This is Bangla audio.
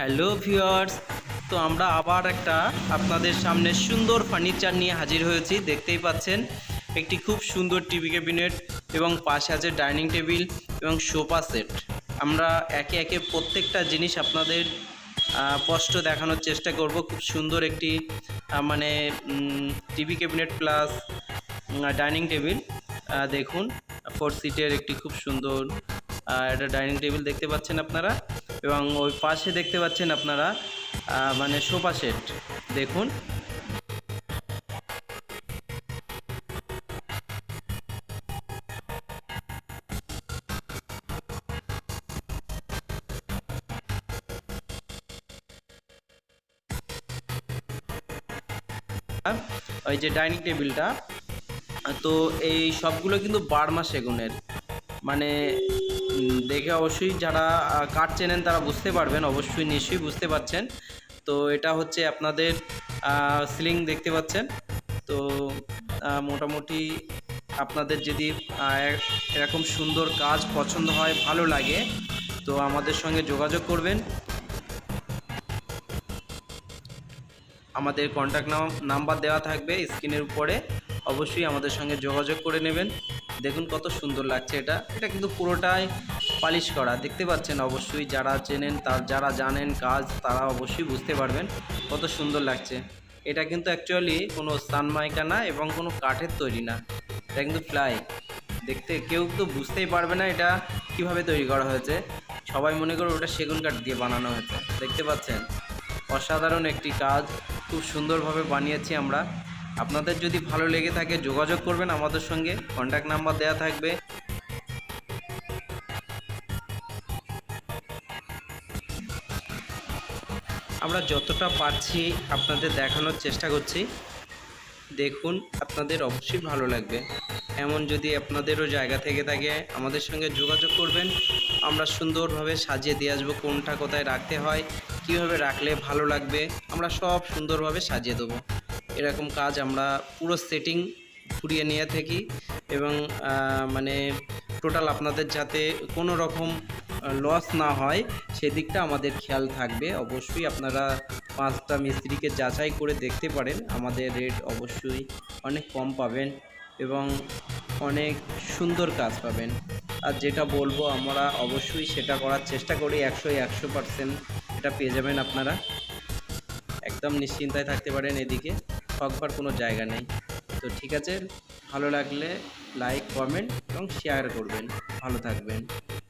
হ্যালো ভিউয়ার্স, তো আমরা আবার একটা আপনাদের সামনে সুন্দর ফার্নিচার নিয়ে হাজির হয়েছি, দেখতেই পাচ্ছেন। একটি খুব সুন্দর টিভি ক্যাবিনেট এবং পাশে আছে ডাইনিং টেবিল এবং সোফা সেট। আমরা একে একে প্রত্যেকটা জিনিস আপনাদের স্পষ্ট দেখানোর চেষ্টা করব। খুব সুন্দর একটি মানে TV cabinet plus dining table. দেখুন, ফোর সিটের একটি খুব সুন্দর একটা ডাইনিং টেবিল দেখতে পাচ্ছেন আপনারা। এবং ওই পাশে দেখতে পাচ্ছেন আপনারা মানে সোফা সেট দেখুন। ওই যে ডাইনিং টেবিলটা, তো এই সবগুলো কিন্তু বারমা সেগুনের। মানে দেখে অবশ্যই যারা কাঠ চেনেন তারা বুঝতে পারবেন, অবশ্যই নিশ্চয়ই বুঝতে পারছেন। তো এটা হচ্ছে আপনাদের সিলিং দেখতে পাচ্ছেন। তো মোটামুটি আপনাদের যদি এরকম সুন্দর কাজ পছন্দ হয়, ভালো লাগে, তো আমাদের সঙ্গে যোগাযোগ করবেন। আমাদের কন্ট্যাক্ট নাম্বার দেওয়া থাকবে স্ক্রিনের উপরে। অবশ্যই আমাদের সঙ্গে যোগাযোগ করে নেবেন। দেখুন কত সুন্দর লাগছে এটা। এটা কিন্তু পুরোটাই পালিশ করা। দেখতে পাচ্ছেন অবশ্যই যারা চেনেন, তার যারা জানেন কাজ, তারা অবশ্যই বুঝতে পারবেন কত সুন্দর লাগছে। এটা কিন্তু অ্যাকচুয়ালি কোনো সানমাইকা না এবং কোনো কাঠের তৈরি না। এটা কিন্তু ফ্লাই দেখতে কেউ তো বুঝতেই পারবে না এটা কীভাবে তৈরি করা হয়েছে। সবাই মনে করে ওটা সেগুন কাঠ দিয়ে বানানো হয়েছে। দেখতে পাচ্ছেন? অসাধারণ একটি কাজ। খুব সুন্দরভাবে বানিয়েছি আমরা। আপনাদের যদি ভালো লেগে থাকে যোগাযোগ করবেন আমাদের সঙ্গে। কন্ট্যাক্ট নাম্বার দেওয়া থাকবে। আমরা যতটা পারছি আপনাদের দেখানোর চেষ্টা করছি। দেখুন, আপনাদের অবশ্যই ভালো লাগবে। এমন যদি আপনাদেরও জায়গা থেকে থাকে, আমাদের সঙ্গে যোগাযোগ করবেন। আমরা সুন্দরভাবে সাজিয়ে দিয়ে আসব কোনটা কোথায় রাখতে হয়, কীভাবে রাখলে ভালো লাগবে। আমরা সব সুন্দরভাবে সাজিয়ে দেবো। এরকম কাজ আমরা পুরো সেটিং ঘুরিয়ে নিয়ে থাকি এবং মানে টোটাল আপনাদের যাতে কোনো রকম লস না হয়, সেদিকটা আমাদের খেয়াল থাকবে। অবশ্যই আপনারা পাঁচটা মিস্ত্রিকে যাচাই করে দেখতে পারেন। আমাদের রেট অবশ্যই অনেক কম পাবেন এবং অনেক সুন্দর কাজ পাবেন। আর যেটা বলব আমরা অবশ্যই সেটা করার চেষ্টা করি। একশো একশো পার্সেন্ট এটা পেয়ে যাবেন আপনারা। একদম নিশ্চিন্তায় থাকতে পারেন এদিকে। ঠকবার কোনো জায়গা নেই। তো ঠিক আছে, ভালো লাগলে লাইক কমেন্ট এবং শেয়ার করবেন। ভালো থাকবেন।